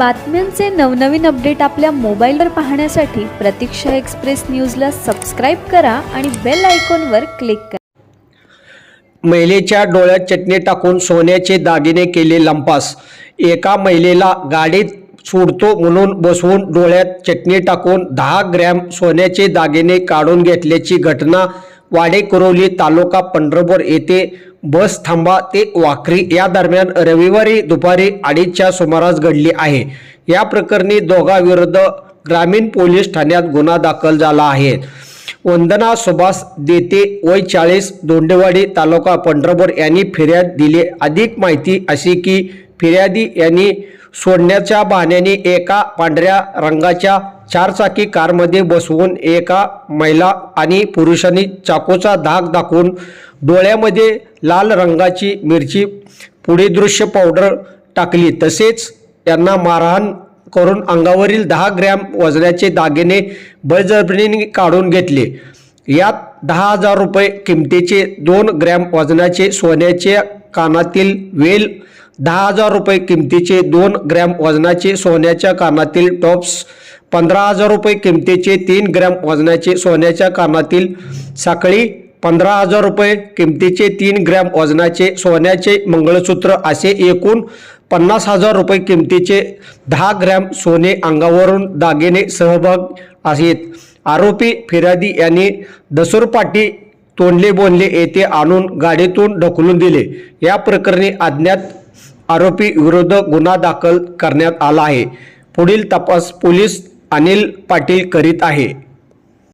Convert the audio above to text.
बातम्यांचे नवनवीन अपडेट आपल्या मोबाईलवर पाहण्यासाठी प्रतीक्षा एक्सप्रेस न्यूजला सबस्क्राईब करा आणि बेल आयकॉनवर क्लिक करा. महिलेच्या डोळ्यात चटणी टाकून सोन्याचे दागिने केले लंपास. एका महिलेला गाडीत सोडतो म्हणून बसवून डोळ्यात चटणी टाकून दहा ग्रॅम सोन्याचे दागिने काढून घेतल्याची घटना वाडेकुरोली तालुका पंढरपूर येथे बस थांबा ते वाखरी या दरम्यान रविवारी दुपारी अडीचच्या सुमारास घडली आहे. या प्रकरणी दोघांविरुद्ध ग्रामीण पोलीस ठाण्यात गुन्हा दाखल झाला आहे. वंदना सुभाष देते वय चाळीस दोंडेवाडी तालुका पंढरपूर यांनी फिर्याद दिली. अधिक माहिती अशी की फिर्यादी यांनी सोडण्याच्या बहाण्याने एका पांढऱ्या रंगाच्या चारचाकी कारमध्ये बसवून एका महिला आणि पुरुषांनी चाकूचा धाक दाखवून डोळ्यामध्ये लाल रंगाची मिरची पुढे दृश्य पावडर टाकली. तसेच त्यांना मारहाण करून अंगावरील दहा ग्रॅम वजनाचे दागिने बळजबरीने काढून घेतले. यात दहा हजार रुपये किमतीचे दोन ग्रॅम वजनाचे सोन्याचे कानातील वेल दहा हजार रुपये किमतीचे दोन ग्रॅम वजनाचे सोन्याच्या कानातील टॉप्स पंधरा हजार रुपये किमतीचे तीन ग्रॅम वजनाचे सोन्याच्या कानातील साखळी पंधरा हजार रुपये किमतीचे तीन ग्रॅम वजनाचे सोन्याचे मंगळसूत्र असे एकूण पन्नास हजार रुपये किमतीचे दहा ग्रॅम सोने अंगावरून दागिने सहभाग आहेत. आरोपी फिर्यादी यांनी दसूरपाटी तोंडले बोंडले येथे आणून गाडीतून ढकलून दिले. या प्रकरणी अज्ञात आरोपी विरुद्ध गुन्हा दाखल करण्यात आला आहे. पुढील तपास पोलीस अनिल पाटील करीत आहे.